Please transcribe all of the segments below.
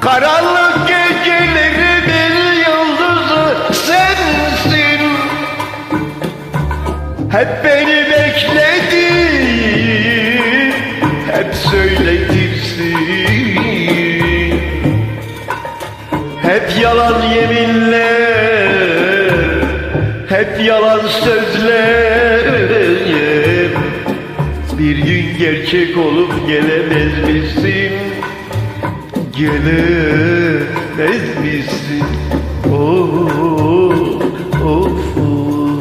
Karanlık gecelerinin yıldızı sensin. Hep beni bekledin Hep söyledin Hep yalan yeminler Hep yalan sözler Bir gün gerçek olup gelemez misin? Gelemez misin? Oh, oh, oh.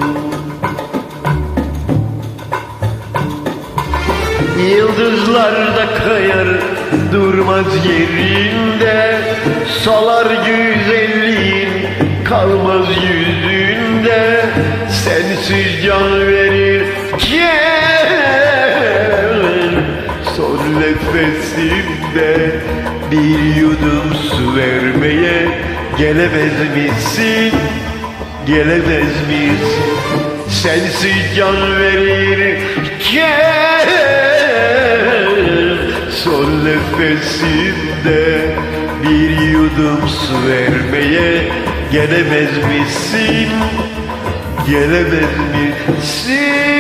Yıldızlar da kayar durmaz yerinde Salar güzelliğin kalmaz yüzünde Sensiz can verir gel Son nefesimde bir yudum su vermeye Gelemez misin? Gelemez misin? Sensiz can verir gel Son nefesimde bir yudum su vermeye Gelemez misin? Gelemez misin?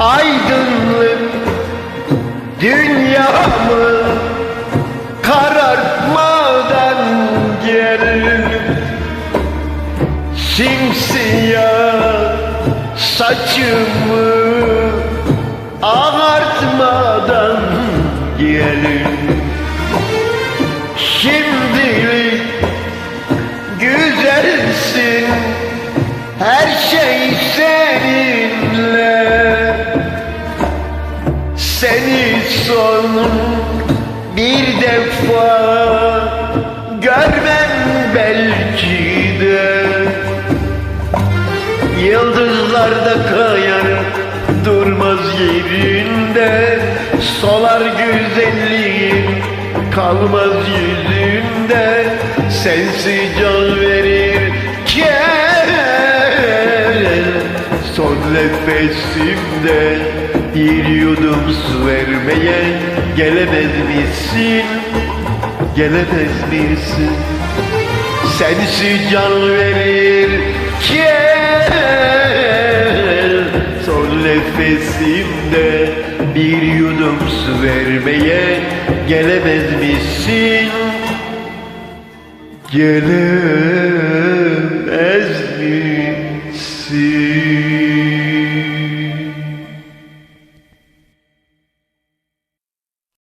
Aydınlık dünyamı karartmadan gel simsiyah saçımı ağartmadan gelin şimdilik güzelsin her şey seninle son bir defa görmem belki de. Yıldızlarda kayar durmaz yerinde Solar güzelliğin kalmaz yüzünde. Sensiz can verir gel Son nefesimde bir yudum su vermeye Gelemez misin? Gelemez misin? Sensiz can verir gel Son nefesimde bir yudum su vermeye Gelemez misin? Gelemez